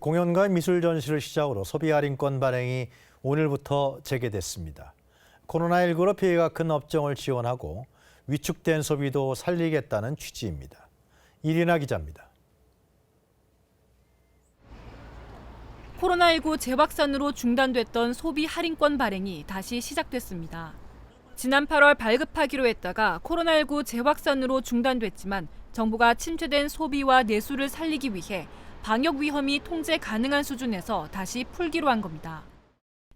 공연과 미술 전시를 시작으로 소비 할인권 발행이 오늘부터 재개됐습니다. 코로나19로 피해가 큰 업종을 지원하고 위축된 소비도 살리겠다는 취지입니다. 이리나 기자입니다. 코로나19 재확산으로 중단됐던 소비 할인권 발행이 다시 시작됐습니다. 지난 8월 발급하기로 했다가 코로나19 재확산으로 중단됐지만 정부가 침체된 소비와 내수를 살리기 위해 방역 위험이 통제 가능한 수준에서 다시 풀기로 한 겁니다.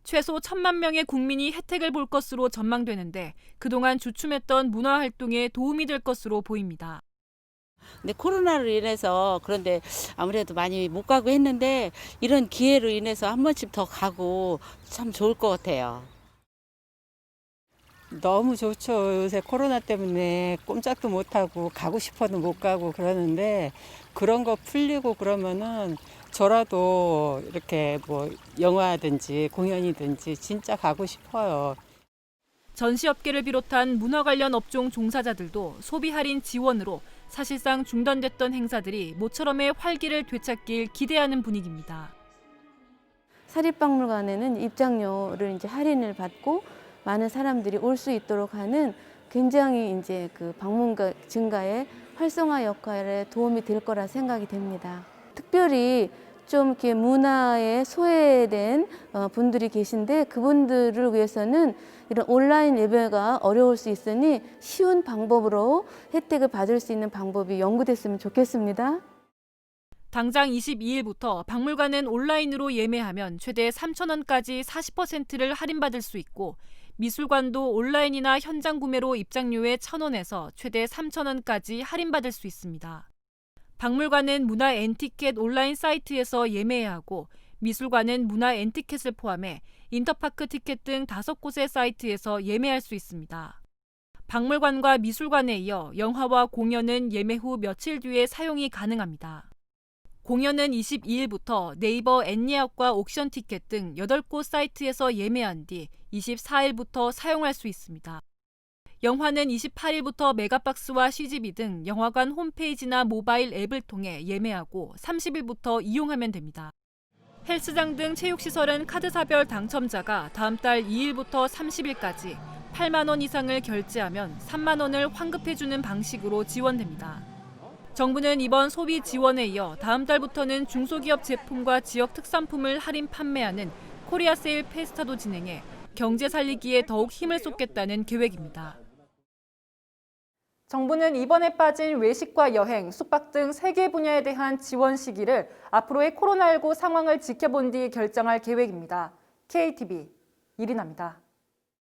최소 천만 명의 국민이 혜택을 볼 것으로 전망되는데 그동안 주춤했던 문화 활동에 도움이 될 것으로 보입니다. 근데 코로나로 인해서 그런데 아무래도 많이 못 가고 했는데 이런 기회로 인해서 한 번씩 더 가고 참 좋을 것 같아요. 너무 좋죠. 요새 코로나 때문에 꼼짝도 못하고 가고 싶어도 못 가고 그러는데 그런 거 풀리고 그러면은 저라도 이렇게 뭐 영화든지 공연이든지 진짜 가고 싶어요. 전시업계를 비롯한 문화 관련 업종 종사자들도 소비 할인 지원으로 사실상 중단됐던 행사들이 모처럼의 활기를 되찾길 기대하는 분위기입니다. 사립박물관에는 입장료를 이제 할인을 받고 많은 사람들이 올 수 있도록 하는 굉장히 이제 그 방문가 증가에 활성화 역할에 도움이 될 거라 생각이 됩니다. 특별히 좀 이렇게 문화에 소외된 어, 분들이 계신데 그분들을 위해서는 이런 온라인 예배가 어려울 수 있으니 쉬운 방법으로 혜택을 받을 수 있는 방법이 연구됐으면 좋겠습니다. 당장 22일부터 박물관은 온라인으로 예매하면 최대 3,000원까지 40%를 할인받을 수 있고 미술관도 온라인이나 현장 구매로 입장료의 1,000원에서 최대 3,000원까지 할인받을 수 있습니다. 박물관은 문화 엔티켓 온라인 사이트에서 예매해야 하고 미술관은 문화 엔티켓을 포함해 인터파크 티켓 등 다섯 곳의 사이트에서 예매할 수 있습니다. 박물관과 미술관에 이어 영화와 공연은 예매 후 며칠 뒤에 사용이 가능합니다. 공연은 22일부터 네이버 앤예약과 옥션 티켓 등 8곳 사이트에서 예매한 뒤 24일부터 사용할 수 있습니다. 영화는 28일부터 메가박스와 CGV 등 영화관 홈페이지나 모바일 앱을 통해 예매하고 30일부터 이용하면 됩니다. 헬스장 등 체육시설은 카드사별 당첨자가 다음 달 2일부터 30일까지 8만 원 이상을 결제하면 3만 원을 환급해주는 방식으로 지원됩니다. 정부는 이번 소비 지원에 이어 다음 달부터는 중소기업 제품과 지역 특산품을 할인 판매하는 코리아 세일 페스타도 진행해 경제 살리기에 더욱 힘을 쏟겠다는 계획입니다. 정부는 이번에 빠진 외식과 여행, 숙박 등 세 개 분야에 대한 지원 시기를 앞으로의 코로나19 상황을 지켜본 뒤 결정할 계획입니다. KTV 이리나입니다.